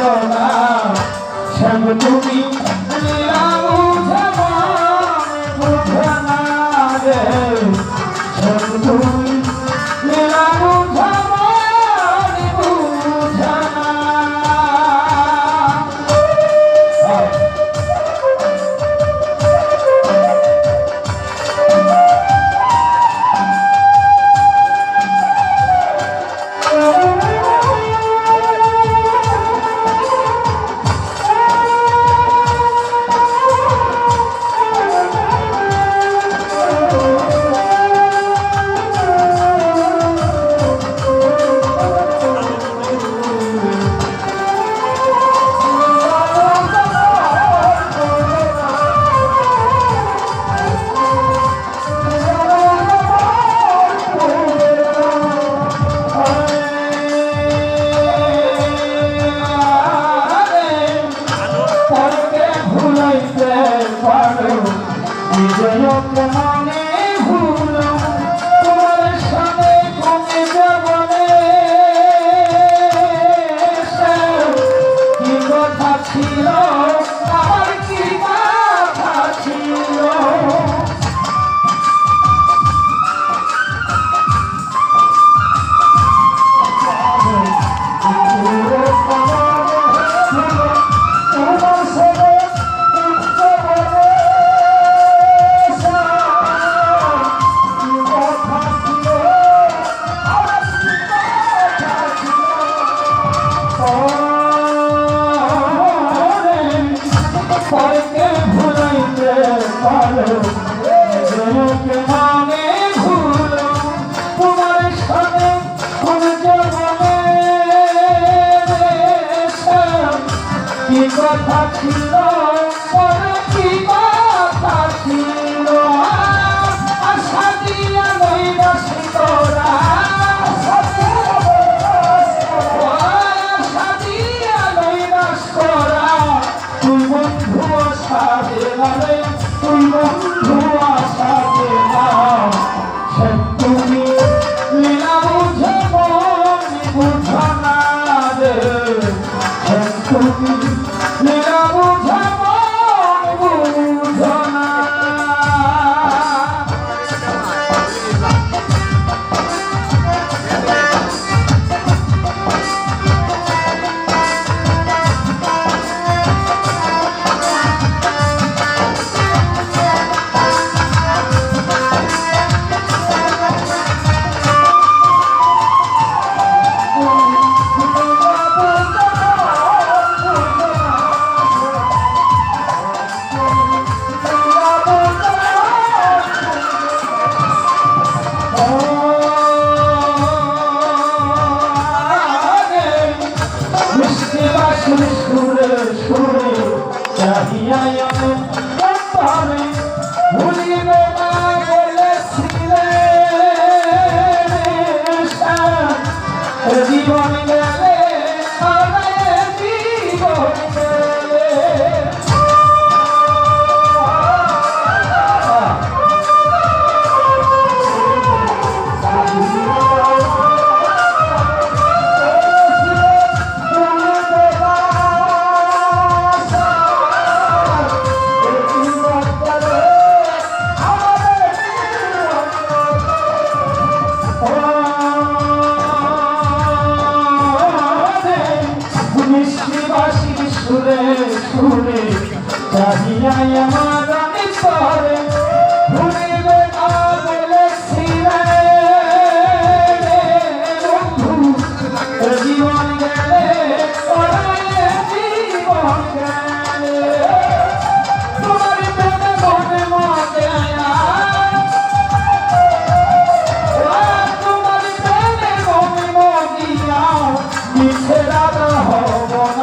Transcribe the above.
রচনা সব তুমি লীলা বুঝাবা বুঝানা রে সব তুমি লীলা বিজয় মনে ভুলো কথা ছিল পরে কি কথা ছিল আশা দিয়া নৈরাশ করা Senhor. ভুলিবে সুরে সুরে চাহিয়াই আমার পরে ভুলিবে বলেছিলে বন্ধু জীবন গেলে রাধা হব